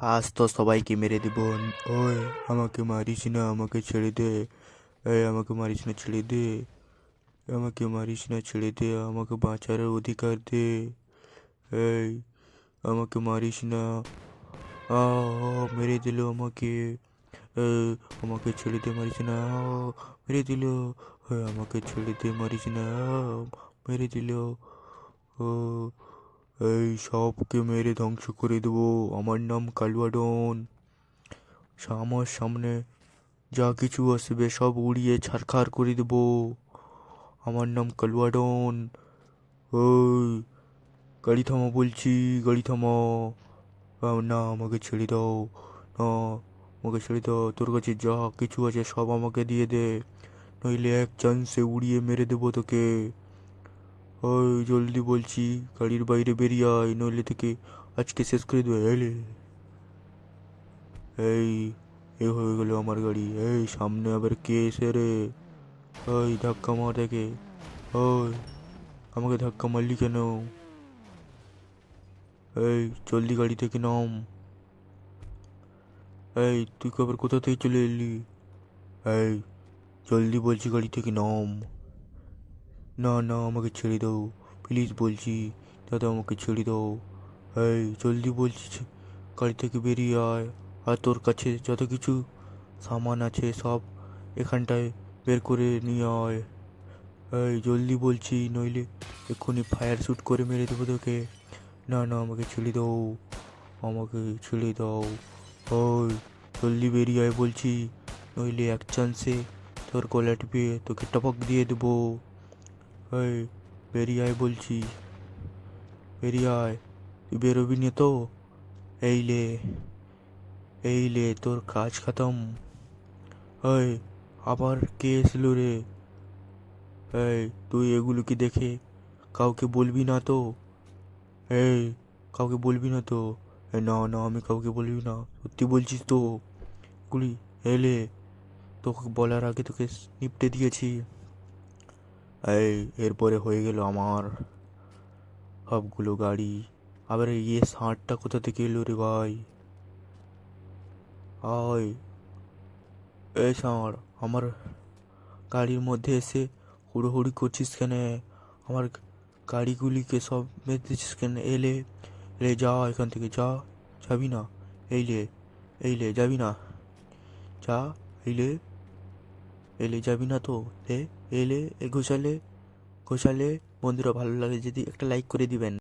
আজ তো সবাইকে মেরে দেব। ওই, আমাকে মারিস না, আমাকে ছেড়ে দে। এই, আমাকে মারিস না, ছেড়ে দে। আমাকে মারিস না, ছেড়ে দে, আমাকে বাঁচার অধিকার দে। এই, আমাকে মারিস না। মেরে দিল আমাকে। আমাকে ছেড়ে দে, মারিস না। মেরে দিল। আমাকে ছেড়ে দে, মারিস না। মেরে দিল। ও এই সবকে মেরে ধ্বংস করে দেবো। আমার নাম কালুয়াডন। আমার সামনে যা কিছু আসবে সব উড়িয়ে ছারখার করে দেবো। আমার নাম কালুয়াডন। ওই গাড়ি থামা বলছি গাড়ি থামা না, আমাকে ছেড়ে দাও। না, আমাকে ছেড়ে দাও। তোর কাছে যা কিছু আছে সব আমাকে দিয়ে দে। নইলে এক চান্সে উড়িয়ে মেরে দেবো তোকে। ওই জলদি বলছি, গাড়ির বাইরে বেরিয়ে আয়, নইলে থেকে আজকে শেষ করে দেবে। এলে এই, এ হয়ে গেল আমার গাড়ি। এই, সামনে আবার কে এসে রে? ওই ধাক্কা মার দেখে ওই, আমাকে ধাক্কা মারলি কেন? এই, জলদি গাড়ি থেকে নাম। এই, তুই আবার কোথা থেকে চলে এলি? এই, জলদি বলছি গাড়ি থেকে নাম। না না, আমাকে ছেড়ে দাও। প্লিজ বলছি, দাদা, আমাকে ছেড়ে দাও। এই, জলদি বলছি গাড়ি থেকে বেরিয়ে আয়। আর তোর কাছে যত কিছু সামান আছে, সব এখানটায় বের করে নিয়ে আয়। এই, জলদি বলছি, নইলে এক্ষুনি ফায়ার শ্যুট করে মেরে দেবো তোকে। না না, আমাকে ছেড়ে দাও। আমাকে ছেড়ে দাও। ওই জলদি বেরিয়ে আয় বলছি। নইলে এক চান্সে তোর গলা টিপে তোকে টপক দিয়ে দেবো। এই, বেরিয়ে আয় বলছি। বেরিয়ে আয়। তুই বেরোবি না তো। এই লে এই লে, তোর কাজ খতম। এই, আবার কে এসলো রে? এই, তুই এগুলোকে দেখে কাউকে বলবি না তো? এই, কাউকে বলবি না তো? না না, আমি কাউকে বলবি না। সত্যি বলছিস তো? এগুলি এলে তোকে বলার আগে তোকে নিপটে দিয়েছি। এই, এরপরে হয়ে গেল আমার সবগুলো গাড়ি। আবার ইয়ে ষাঁড়টা কোথা থেকে এলো রে ভাই? আয়, এই ষাঁড়, আমার গাড়ির মধ্যে এসে হুড়োহুড়ি করছিস কেন? আমার গাড়িগুলিকে সব মেরেছিস কেন? এলে এলে যা এখান থেকে, যা, যাবি না? এইলে এইলে যাবি না? যা এইলে এলে যাবি না তো? এ এলে এ ঘোষালে ঘোষালে বন্ধুরা ভালো লাগে যদি একটা লাইক করে দিবেন।